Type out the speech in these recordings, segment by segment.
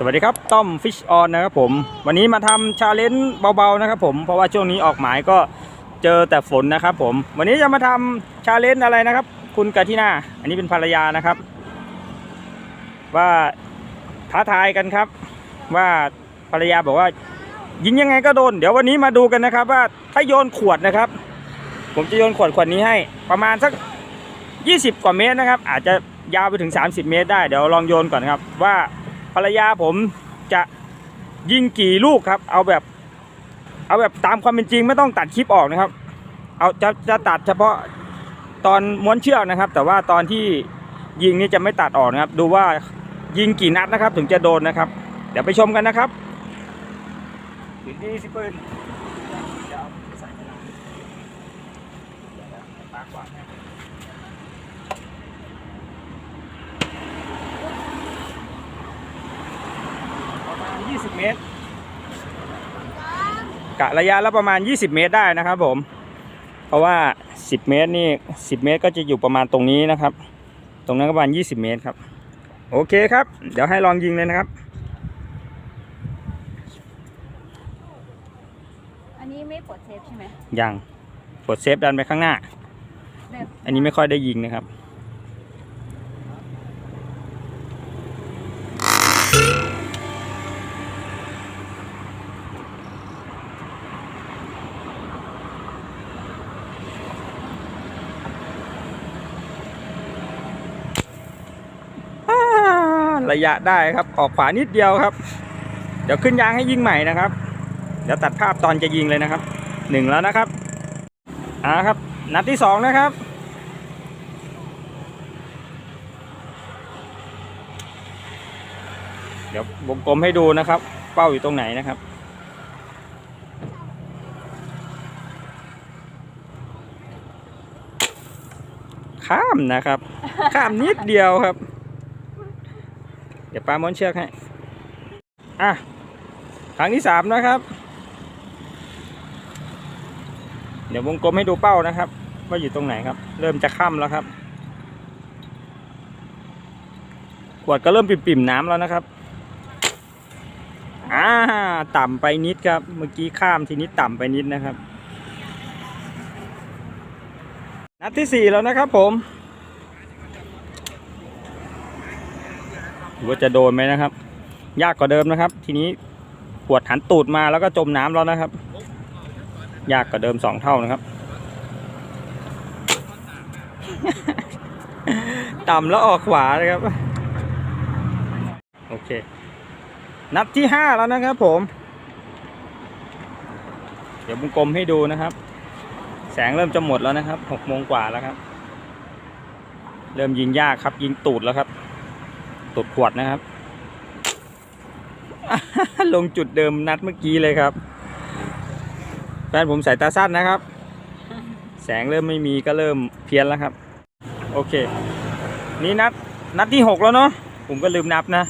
สวัสดีครับต้อมฟิชออนนะครับผมวันนี้มาทำชาเลนจ์เบาๆนะครับผมเพราะว่าช่วงนี้ออกหมายก็เจอแต่ฝนนะครับผม วันนี้จะมาทำชาเลนจ์อะไรนะครับ คุณกาทินาอันนี้เป็นภรรยานะครับ ว่าท้าทายกันครับ ว่าภรรยาบอกว่า ยิงยังไงก็โดน เดี๋ยววันนี้มาดูกันนะครับ ว่าถ้าโยนขวดนะครับ ผมจะโยนขวดขวดนี้ให้ ประมาณสัก 20 กว่าเมตรนะครับ อาจจะยาวไปถึง 30 เมตรได้เดี๋ยวลองโยนก่อนครับว่า รรยาผมจะยิงกี่ลูกครับ เอาแบบ เอาแบบตามความเป็นจริงไม่ต้องตัดคลิปออกนะครับ เอาจะจะตัดเฉพาะตอนม้วนเชือกนะครับ แต่ว่าตอนที่ยิงนี่จะไม่ตัดออกนะครับ ดูว่ายิงกี่นัดนะครับ ถึงจะโดนนะครับ เดี๋ยวไปชมกันนะครับดีสิปืนเดี๋ยวเอาไปใส่กระดาษเดี๋ยวนะปากกว่าให้ ประมาณ 20 เมตร กะระยะละประมาณ 20 เมตรได้นะครับผม เพราะว่า 10 เมตรนี่ 10 เมตรก็จะอยู่ประมาณตรงนี้นะครับ ตรงนั้นก็ประมาณ 20 เมตรครับ โอเคครับ เดี๋ยวให้ลองยิงเลยนะครับ อันนี้ไม่ปลดเซฟใช่ไหมยังกดเซฟดันไปข้างหน้าแบบอันนี้ไม่ค่อยได้ยิงนะครับ อ่า ระยะได้ครับ ออกขวานิดเดียวครับ เดี๋ยวขึ้นยางให้ยิงใหม่นะครับ เดี๋ยวตัดภาพตอนจะยิงเลยนะครับหนึ่งแล้วนะครับอ่าครับ นัดที่สองนะครับเดี๋ยววงกลมให้ดูนะครับ เป้าอยู่ตรงไหนนะครับ ข้ามนะครับ ข้ามนิดเดียวครับ เดี๋ยวปลาม้วนเชือกให้ อะครั้งที่สามนะครับ เดี๋ยววงกลมให้ดูเป้านะครับ ว่าอยู่ตรงไหนครับ เริ่มจะค่ำแล้วครับ ขวดก็เริ่มปิ่มๆน้ำแล้วนะครับ อ่า ต่ำไปนิดครับ เมื่อกี้ข้ามทีนี้ต่ำไปนิดนะครับ นัดที่สี่แล้วนะครับผม ดูว่าจะโดนไหมนะครับ ยากกว่าเดิมนะครับ ทีนี้ขวดหันตูดมาแล้วก็จมน้ำแล้วนะครับ ยากกว่าเดิมสองเท่านะครับต่ำแล้วออกขวานะครับ โอเค นัดที่ห้าแล้วนะครับผม เดี๋ยววงกลมให้ดูนะครับ แสงเริ่มจะหมดแล้วนะครับหกโมงกว่าแล้วครับ เริ่มยิงยากครับยิงตูดแล้วครับ ตูดขวดนะครับ ลงจุดเดิมนัดเมื่อกี้เลยครับแฟนผมสายตาสั้นนะครับ แสงเริ่มไม่มีก็เริ่มเพี้ยนแล้วครับ โอเค นี่นัดนัดที่หกแล้วเนาะผมก็ลืมนับนะ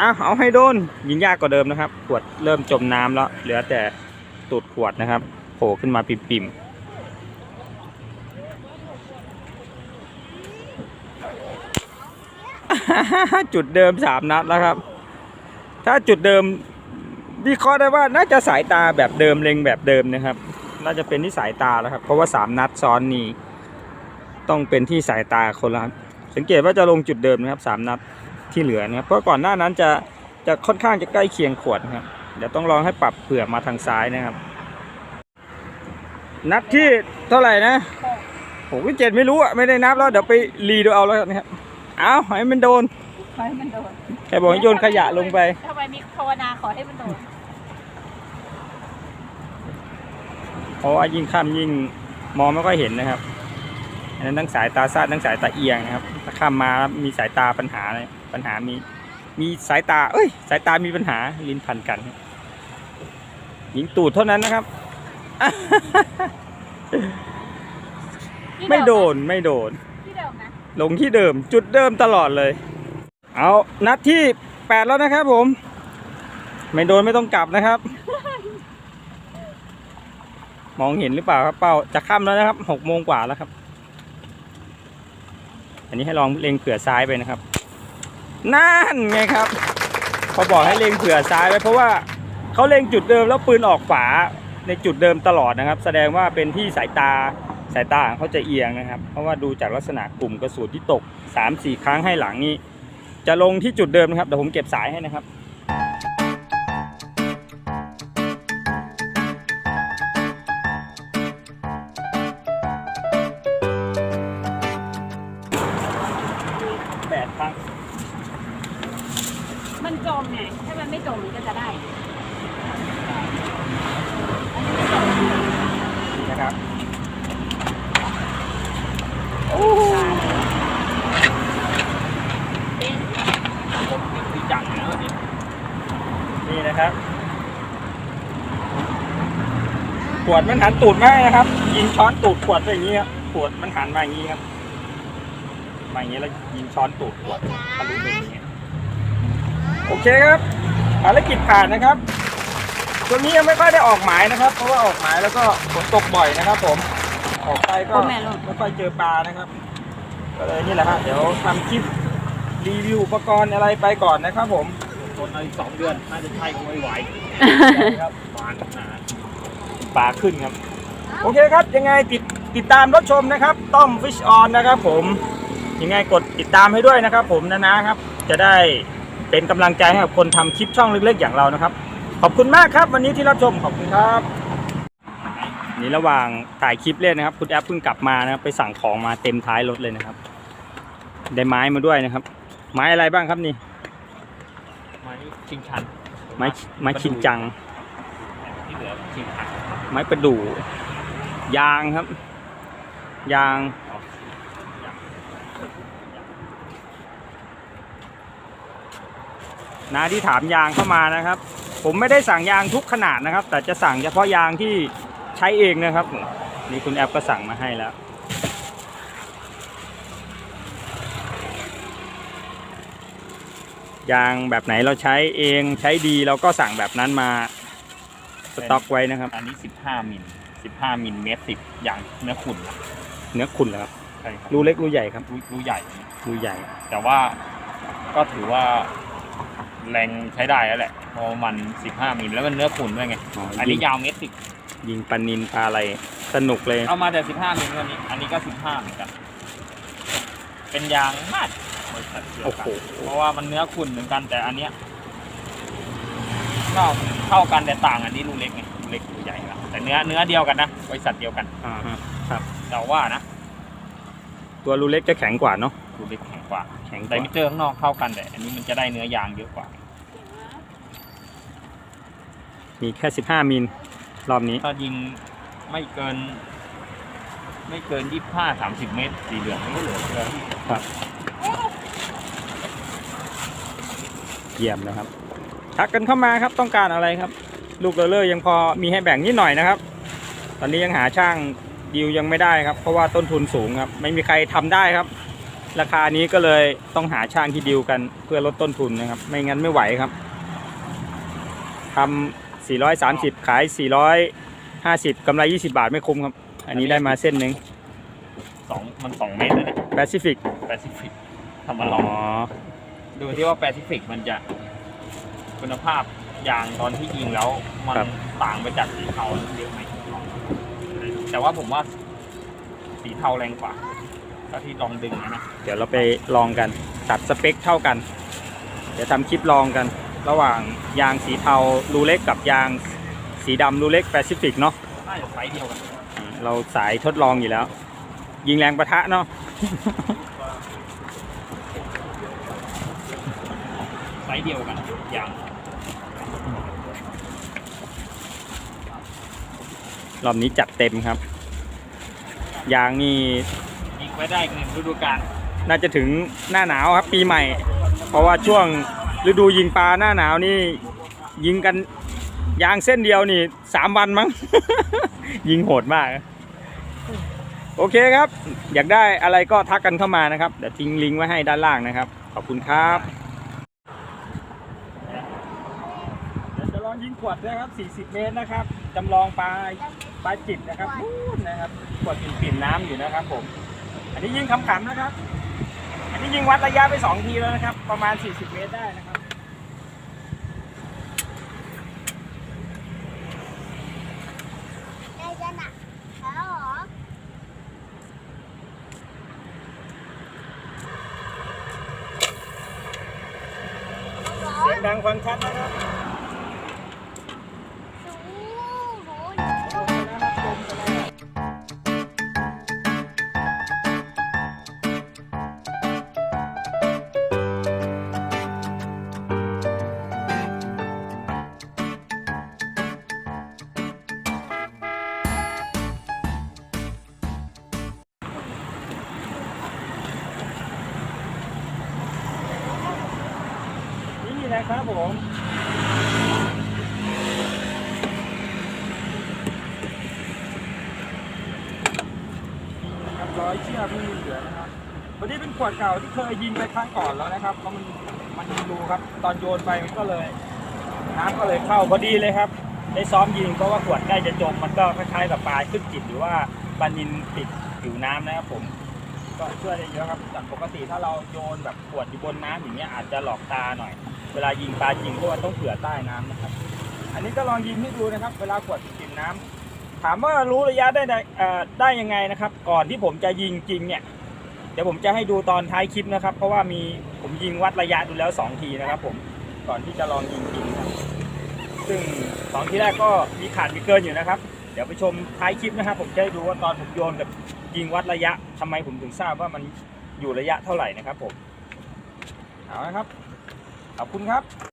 อะเอาให้โดนยิงยากกว่าเดิมนะครับ ขวดเริ่มจมน้ำแล้ว เหลือแต่ตูดขวดนะครับ โผล่ขึ้นมาปิ่มๆ จุดเดิมสามนัดแล้วครับ ถ้าจุดเดิมวิเคราะห์ได้ว่าน่าจะสายตาแบบเดิมเล็งแบบเดิมนะครับ น่าจะเป็นที่สายตาแล้วครับ เพราะว่าสามนัดซ้อนนี้ต้องเป็นที่สายตาคนละครับสังเกตว่าจะลงจุดเดิมนะครับสามนัดที่เหลือนะครับ เพราะก่อนหน้านั้นจะจะค่อนข้างจะใกล้เคียงขวดครับเดี๋ยวต้องลองให้ปรับเผื่อมาทางซ้ายนะครับ นัดที่เท่าไหร่นะผมก็เจ็ดไม่รู้อะไม่ได้นับแล้วเดี๋ยวไปรีดูเอาแล้วนะครับ เอาให้มันโดนขอให้มันโดนแค่บอกให้โยนขยะลงไป ทำไมมีภาวนาขอให้มันโดนเพราะว่ายิ่งข้ามยิ่งมองไม่ค่อยเห็นนะครับ อันนั้นทั้งสายตาสั้นทั้งสายตาเอียงนะครับถ้าข้ามมามีสายตาปัญหาเลยปัญหามี มีสายตา เอ้ย สายตามีปัญหาลิ้นพันกันครับยิงตูดเท่านั้นนะครับ ไม่โดนไม่โดนที่เดิมนะ ลงที่เดิมจุดเดิมตลอดเลย เอานัดที่แปดแล้วนะครับผม ไม่โดนไม่ต้องกลับนะครับ มองเห็นหรือเปล่าครับเป้าจะค่ำแล้วนะครับหกโมงกว่าแล้วครับ อันนี้ให้ลองเล็งเผื่อซ้ายไปนะครับ นั่นไงครับเขาบอกให้เล็งเผื่อซ้ายไว้เพราะว่าเขาเล็งจุดเดิมแล้วปืนออกฝาในจุดเดิมตลอดนะครับ แสดงว่าเป็นที่สายตา สายตาของเขาจะเอียงนะครับ เพราะว่าดูจากลักษณะกลุ่มกระสุนที่ตก 3-4 ครั้งให้หลังนี้ จะลงที่จุดเดิมนะครับเดี๋ยวผมเก็บสายให้นะครับ วดมันหันตูดไม่นะครับ ยิงช้อนตูดขวดไปอย่างนี้ครับขวดมันหันมาอย่างนี้ครับมาอย่างนี้แล้วยิงช้อนตูดขวดทะลุไปอย่างนี้โอเคครับภารกิจผ่านนะครับ ตัวนี้ยังไม่ค่อยได้ออกหมายนะครับ เพราะว่าออกหมายแล้วก็ฝนตกบ่อยนะครับ ผมออกไปก็โอ้แม่ลูกไม่ค่อยเจอปลานะครับ ก็เลยนี่แหละฮะเดี๋ยวทำคลิปรีวิวอุปกรณ์อะไรไปก่อนนะครับ ผมคนในสองเดือนน่าจะใช่คงไม่ไหวครับปลาหนา ปลาขึ้นครับ โอเคครับ ยังไงติดติดตามรับชมนะครับ ต้อมฟิชออนนะครับ ผมยังไงกดติดตามให้ด้วยนะครับ ผมนะนะครับ จะได้เป็นกำลังใจให้กับคนทำคลิปช่องเล็กๆอย่างเรานะครับ ขอบคุณมากครับ วันนี้ที่รับชมขอบคุณครับนี่ระหว่างถ่ายคลิปเล่นนะครับ คุณแอปเพิ่งกลับมานะครับไปสั่งของมาเต็มท้ายรถเลยนะครับ ได้ไม้มาด้วยนะครับ ไม้อะไรบ้างครับนี่ ไม้ชิงชันไม้ไม้ชินจัง ลือชิงชันไม้ประดู่ยางครับ ยางนาที่ถามยางเข้ามานะครับ ผมไม่ได้สั่งยางทุกขนาดนะครับ แต่จะสั่งเฉพาะยางที่ใช้เองนะครับ นี่คุณแอปก็สั่งมาให้แล้ว ยางแบบไหนเราใช้เองใช้ดีเราก็สั่งแบบนั้นมา สต็อกไว้นะครับ อันนี้15มิล15มิลเมตรสิบอย่างเนื้อขุ่นนะเนื้อขุ่นเหรอครับใช่ครับรูเล็กรูใหญ่ครับรูรูใหญ่ รูใหญ่ แต่ว่าก็ถือว่าแรงใช้ได้แล้วแหละเพราะมัน15มิลแล้วมันเนื้อขุ่นด้วยไง อ๋ออันยินี้งยาวเมตรสิบยิงปลานินปลาอะไรสนุกเลย เอามาแต่15มิลวันนี้ อันนี้ก็15เหมือนกัน เป็นยางมาดบริษัทเดียวโอ้กัโห นเพราะว่ามันเนื้อขุ่นเหมือนกันแต่อันเนี้ยก็เท่ากันแต่ต่างอันนี้รู เล็กไงรูเล็กรูใหญ่ครับแต่เนื้อเนื้อเดียวกันนะบริษัทเดียวกันอ่าฮะแต่ว่านะตัวรูเล็กจะแข็งกว่าเนาะรูเล็กแข็งกว่าแข็งกไดว่ามิเตอร์ข้างนอกเท่ากันแต่อันนี้มันจะได้เนื้อยางเยอะกว่า มีแค่15มิลรอบนี้ถ้ายิงไม่เกิน ไม่เกินยี่ห้าสามสิบเมตรสีเหลืองไม่เหลือเชื่อเยี่ยมนะครับทักกันเข้ามาครับต้องการอะไรครับ ลูกเลอเลอร์ยังพอมีให้แบ่งนิดหน่อยนะครับ ตอนนี้ยังหาช่างดีลยังไม่ได้ครับ เพราะว่าต้นทุนสูงครับ ไม่มีใครทำได้ครับ ราคานี้ก็เลยต้องหาช่างที่ดีลกันเพื่อลดต้นทุนนะครับ ไม่งั้นไม่ไหวครับทำ430 ขาย 450กำไร 20 บาทไม่คุ้มครับ อันนี้ได้มาเส้นหนึ่งสองมันสองเมตรแล้วเนี่ยแปซิฟิกแปซิฟิกทำมาลองดูที่ว่าแปซิฟิกมันจะคุณภาพ ยางตอนที่ยิงแล้ว มันต่างไปจากสีเทาเยอะไหมแต่ว่าผมว่าสีเทาแรงกว่าถ้าที่ลองดึงนะนะ เดี๋ยวเราไปลองกันตัดสเปคเท่ากัน เดี๋ยวทำคลิปลองกัน ระหว่างยางสีเทารูเล็กกับยางสีดำรูเล็กแปซิฟิกเนาะน่าจะไซส์เดียวกันอืมเราสายทดลองอยู่แล้ว ยิงแรงประทะเนาะ ไซส์เดียวกันยาง รอบนี้จัดเต็มครับ ยางนี่ยิงไว้ได้หนึ่งฤดูกาลน่าจะถึงหน้าหนาวครับ ปีใหม่ เพราะว่าช่วงฤดูยิงปลาหน้าหนาวนี่ ยิงกันยางเส้นเดียวนี่สามวันมั้ง ยิงโหดมาก โอเคครับ อยากได้อะไรก็ทักกันเข้ามานะครับ เดี๋ยวทิ้งลิงก์ไว้ให้ด้านล่างนะครับ ขอบคุณครับเดี๋ยวจะลองยิงขวดนะครับ 40 เมตรนะครับจำลองปลา ปลาจิบนะครับนู่นนะครับกดปิ่นๆน้ำอยู่นะครับ ผม อันนี้ยิงขำๆนะครับ อันนี้ยิงวัดระยะไปสองทีแล้วนะครับ ประมาณ 40 เมตรได้นะครับเสียงดังฟังชัดนะครับ ครับผมนะครับร้อยเชือกไม่มีเหลือนะครับวันนี้เป็นขวดเก่าที่เคยยิงไปครั้งก่อนแล้วนะครับเพราะมันมันดูครับ ตอนโยนไปมันก็เลยน้ำก็เลยเข้าพอดีเลยครับ ได้ซ้อมยิงเพราะว่าขวดใกล้จะจมมันก็คล้ายๆกับปลายขึ้นจิตหรือว่าปลานินติดผิวน้ำนะครับผม ก็ช่วยได้เยอะครับจากปกติถ้าเราโยนแบบขวดอยู่บนน้ำอย่างเงี้ยอาจจะหลอกตาหน่อย เวลายิงปลาจริงเพราะว่าต้องเผื่อใต้น้ำนะครับ อันนี้ก็ลองยิงให้ดูนะครับ เวลาขวดติดน้ำถามว่ารู้ระยะได้ได้เอ่อได้ยังไงนะครับ ก่อนที่ผมจะยิงจริงเนี่ย เดี๋ยวผมจะให้ดูตอนท้ายคลิปนะครับ เพราะว่ามีผมยิงวัดระยะดูแล้ว 2 ทีนะครับ ผมก่อนที่จะลองยิงจริงครับซึ่งสองทีแรกก็มีขาดมีเกินอยู่นะครับ เดี๋ยวไปชมท้ายคลิปนะครับ ผมจะให้ดูว่าตอนผมโยนกับยิงวัดระยะทำไมผมถึงทราบว่ามันอยู่ระยะเท่าไหร่นะครับ ผมเอาละครับ ขอบคุณครับ